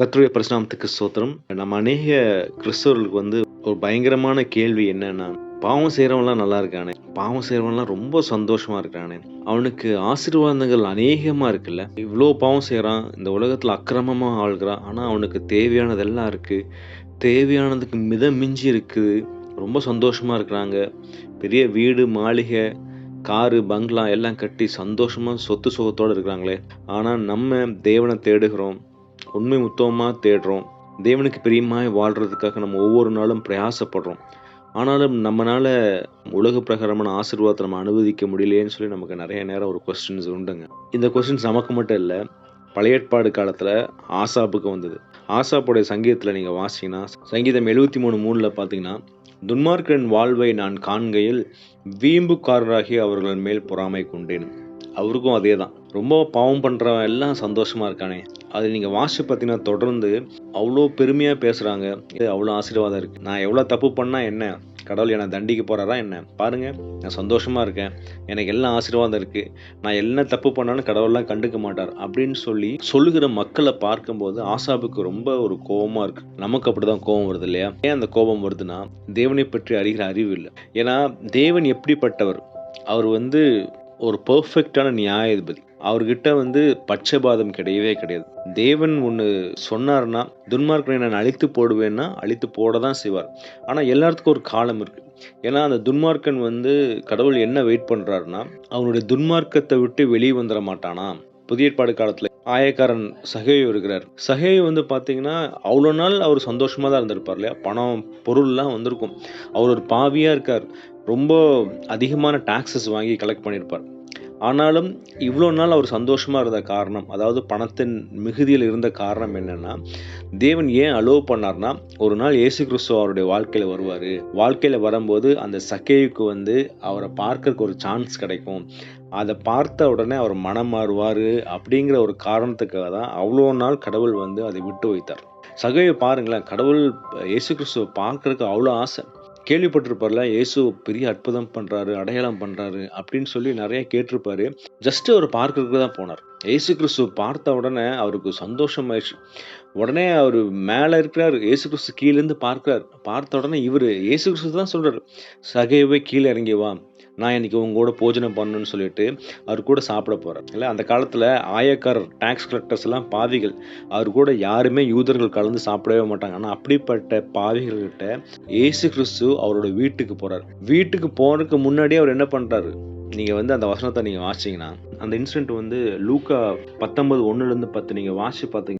கர்த்தருடைய பரிசுநாமத்துக்கு சோத்திரம் நம்ம அநேக கிறிஸ்தவர்களுக்கு வந்து ஒரு பயங்கரமான கேள்வி என்னன்னா பாவம் செய்கிறவன்லாம் நல்லா இருக்கானே? பாவம் செய்கிறவன்லாம் ரொம்ப சந்தோஷமா இருக்கானே? அவனுக்கு ஆசீர்வாதங்கள் அநேகமாக இருக்குல்ல? இவ்வளோ பாவம் செய்கிறான் இந்த உலகத்தில் அக்கிரமமாக ஆள்கிறான் ஆனால் அவனுக்கு தேவையானதெல்லாம் இருக்குது தேவையானதுக்கு மித மிஞ்சி இருக்குது. ரொம்ப சந்தோஷமாக இருக்கிறாங்க. பெரிய வீடு மாளிகை காரு பங்களா எல்லாம் கட்டி சந்தோஷமாக சொத்து சுகத்தோடு இருக்கிறாங்களே. ஆனால் நம்ம தேவனை தேடுகிறோம். உண்மை உத்தமமாக தேடுறோம். தேவனுக்கு பிரியமாக வாழ்கிறதுக்காக நம்ம ஒவ்வொரு நாளும் பிரயாசப்படுறோம். ஆனாலும் நம்மளால் உலக பிரகாரமான ஆசீர்வாதத்தை நம்ம அனுமதிக்க முடியலையேன்னு சொல்லி நமக்கு நிறைய நேரம் ஒரு கொஸ்டின்ஸ் உண்டுங்க. இந்த கொஸ்டின்ஸ் நமக்கு மட்டும் இல்லை பழையற்பாடு காலத்தில் ஆசாப்புக்கு வந்தது. ஆசாப்புடைய சங்கீதத்தில் நீங்கள் வாசிங்கன்னா சங்கீதம் எழுபத்தி மூணு மூணில் பார்த்தீங்கன்னா துன்மார்க்கன் வாழ்வை நான் காண்கையில் வீம்புக்காரராகி அவர்கள் மேல் பொறாமை கொண்டேன். அவருக்கும் அதே தான் ரொம்ப பாவம் பண்ணுறவன் எல்லாம் சந்தோஷமாக இருக்கானே. அது நீங்கள் வாசி பார்த்தீங்கன்னா தொடர்ந்து அவ்வளோ பெருமையாக பேசுகிறாங்க அவ்வளோ ஆசீர்வாதம் இருக்குது நான் எவ்வளோ தப்பு பண்ணால் என்ன? கடவுள் என்னை தண்டிக்க போகிறாரா என்ன? பாருங்கள் நான் சந்தோஷமாக இருக்கேன். எனக்கு எல்லாம் ஆசீர்வாதம் இருக்குது நான் என்ன தப்பு பண்ணாலும் கடவுள்லாம் கண்டுக்க மாட்டார் அப்படின்னு சொல்லி சொல்லுகிற மக்களை பார்க்கும்போது ஆசாபுக்கு ரொம்ப ஒரு கோபமாக இருக்குது நமக்கு அப்படி தான் கோபம் வருது இல்லையா? ஏன் அந்த கோபம் வருதுன்னா தேவனை பற்றி அறிகிற அறிவு இல்லை. ஏன்னா தேவன் எப்படிப்பட்டவர்? அவர் வந்து ஒரு பர்ஃபெக்டான நியாயாதிபதி. அவர்கிட்ட வந்து பட்சபாதம் கிடையவே கிடையாது. தேவன் ஒன்று சொன்னார்னா துன்மார்க்கனை நான் அழித்து போடுவேன்னா அழித்து போட தான் செய்வார். ஆனால் எல்லாத்துக்கும் ஒரு காலம் இருக்குது ஏன்னா அந்த துன்மார்க்கன் வந்து கடவுள் என்ன வெயிட் பண்ணுறாருன்னா அவனுடைய துன்மார்க்கத்தை விட்டு வெளியே வந்துட மாட்டானா? புதிய ஏற்பாடு காலத்தில் ஆயக்காரன் சகையோ இருக்கிறார். சகையோ வந்து பார்த்தீங்கன்னா அவ்வளோ நாள் அவர் சந்தோஷமாக தான் இருந்திருப்பார் இல்லையா? பணம் பொருள்லாம் வந்திருக்கும். அவர் ஒரு பாவியாக இருக்கார். ரொம்ப அதிகமான டாக்ஸஸ் வாங்கி கலெக்ட் பண்ணியிருப்பார் ஆனாலும் இவ்வளோ நாள் அவர் சந்தோஷமாக இருந்த காரணம் அதாவது பணத்தின் மிகுதியில் இருந்த காரணம் என்னென்னா தேவன் ஏன் அலோவ் பண்ணார்னா ஒரு நாள் இயேசு கிறிஸ்துவ அவருடைய வாழ்க்கையில் வருவார். வாழ்க்கையில் வரும்போது அந்த சக்கையுக்கு வந்து அவரை பார்க்கறதுக்கு ஒரு சான்ஸ் கிடைக்கும். அதை பார்த்த உடனே அவர் மனம் மாறுவார் அப்படிங்கிற ஒரு காரணத்துக்காக தான் அவ்வளோ நாள் கடவுள் வந்து அதை விட்டு வைத்தார். சகையை பாருங்களேன் கடவுள் இயேசு கிறிஸ்துவை பார்க்குறதுக்கு அவ்வளோ ஆசை. கேள்விப்பட்டிருப்பார்ல இயேசு பெரிய அற்புதம் பண்றாரு அடையாளம் பண்றாரு அப்படின்னு சொல்லி நிறைய கேட்டிருப்பாரு. ஜஸ்ட் அவர் பார்க்கறதுக்கு தான் போனார். இயேசு கிறிஸ்து பார்த்த உடனே அவருக்கு சந்தோஷம் ஆயிடுச்சு உடனே அவர் மேலே இருக்கிறார். இயேசு கிறிஸ்து கீழேருந்து பார்க்கிறார். பார்த்த உடனே இவர் இயேசு கிறிஸ்து தான் சொல்கிறார் சகையவே கீழே இறங்கி வா. நான் இன்றைக்கி உங்க கூட போஜனம் பண்ணணும்னு சொல்லிட்டு அவர் கூட சாப்பிட போகிறேன் இல்லை அந்த காலத்தில் ஆயக்காரர் டேக்ஸ் கலெக்டர்ஸ் எல்லாம் பாவிகள். அவர் கூட யாருமே யூதர்கள் கலந்து சாப்பிடவே மாட்டாங்க. ஆனால் அப்படிப்பட்ட பாவிகள்கிட்ட இயேசு கிறிஸ்து அவரோட வீட்டுக்கு போகிறார் வீட்டுக்கு போனதுக்கு முன்னாடியே அவர் என்ன பண்ணுறாரு நீங்கள் வந்து அந்த வசனத்தை நீங்கள் வாசிச்சீங்கன்னா அந்த இன்சிடென்ட் வந்து லூக்கா பத்தொன்பது ஒன்றுலேருந்து பத்து நீங்கள் வாசி பார்த்தீங்க